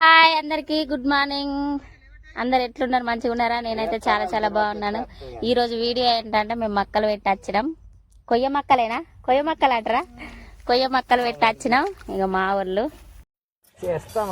Hi అందరికి good morning. అందరు ఎట్లున్నారు? మంచిగా ఉన్నారా? నేనైతే చాలా చాలా బాగున్నాను. ఈ రోజు వీడియో ఏంటంటే మేము మక్కలు పెట్టి వచ్చినాం కొయ్య మక్కలేనా? కొయ్య మక్కలు అంటారా? కొయ్య మక్కలు పెట్టి వచ్చినాం ఇక మా ఊళ్ళు చేస్తా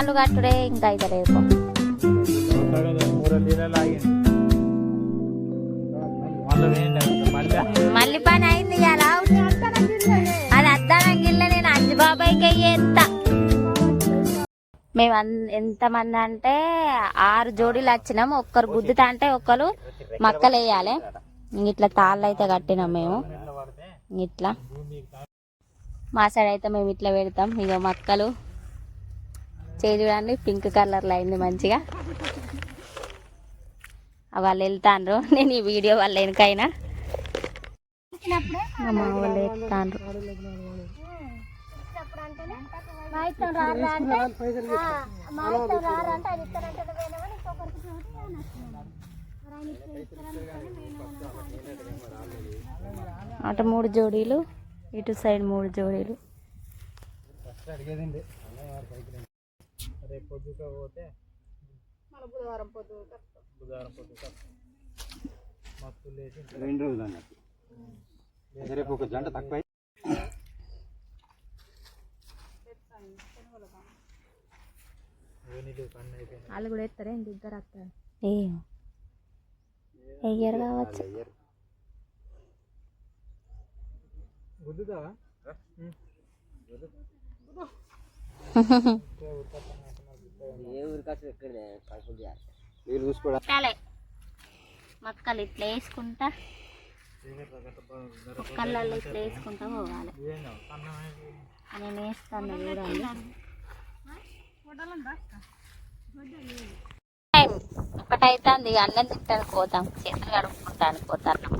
తాళ్ళు కట్టుడే ఇంకా అయితే రేపు మళ్ళీ పని అయింది అలా అది అద్దానం గిల్ల నేను అంజు బాబాయ్కి అయ్యేస్తా మేము అన్- ఎంతమంది అంటే ఆరు జోడీలు వచ్చినాం. ఒక్కరు గుద్దుతా అంటే ఒక్కరు మక్కలు వేయాలి. ఇట్లా తాళ్ళు అయితే కట్టినాం మేము. ఇట్లా. మా సైడ్ అయితే మేము ఇట్లా పెడతాం. ఇక మక్కలు. చేయి చూడండి పింక్ కలర్లో అయింది మంచిగా. వాళ్ళు వెళ్తాండ్రు నేను ఈ వీడియో వాళ్ళ వెనకైనా. వాళ్ళు వెళ్తాండ్రు అటు మూడు జోడీలు ఇటు సైడ్ మూడు జోడీలు. అడిగేదండి రేపు పొద్దుక పోతే బుధవారం పొద్దు బుధవారం పొద్దు మస్తు లేచి రెండు రోజులు అన్నట్టు రేపు ఒక జంట తక్కువ వాళ్ళు కూడా ఎత్తారా ఇంక ఇద్దరు వస్తారు ఏం ఎయ్యరు కావచ్చు? గుద్దుతావా? నీళ్ళు చూసుకోవడం మక్కలు ఇట్లా వేసుకుంటా. మొక్కలలో ఇట్లా వేసుకుంటా పోవాలి. నేను వేస్తాను చూడండి. టైం. ఒకటైతే అన్నం తింటాను పోతాం. చేతులు కడుక్కుంటాను పోతాను.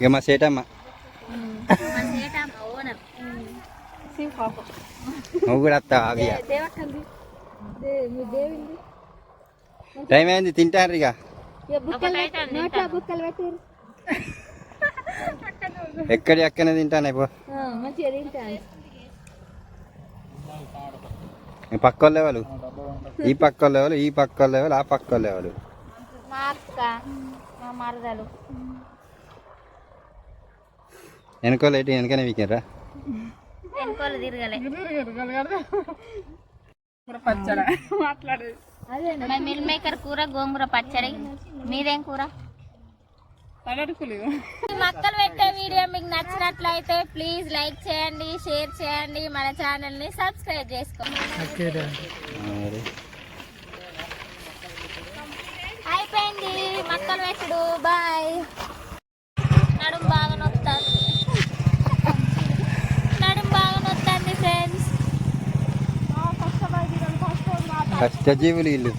ఇక మా సేటమ్మ. నువ్వు కూడా వస్తావు టైం అయింది తింటారు ఇక. ఎక్కడి ఎక్కనే తింటాను పో. పక్క వాళ్ళ ఈ పక్క వాళ్ళ ఈ పక్క వాళ్ళ ఆ పక్క వాళ్ళు మా అక్క మా మరదలు. వెనకోళ్ళు ఏంటి? వెనకనే వీకారా వెనుకోలు తిరగలే. మా మిల్ మేకర్ కూర గోంగూర పచ్చడి. మీదేం కూర? మక్కలు పెట్టే వీడియో మీకు నచ్చినట్లయితే ప్లీజ్ లైక్ చేయండి షేర్ చేయండి మన ఛానల్ని సబ్స్క్రైబ్ చేసుకోండి అయిపోయింది. మక్కలు పెట్టుడు. బాయ్. കഷ്ടജീവലിയില്ലേ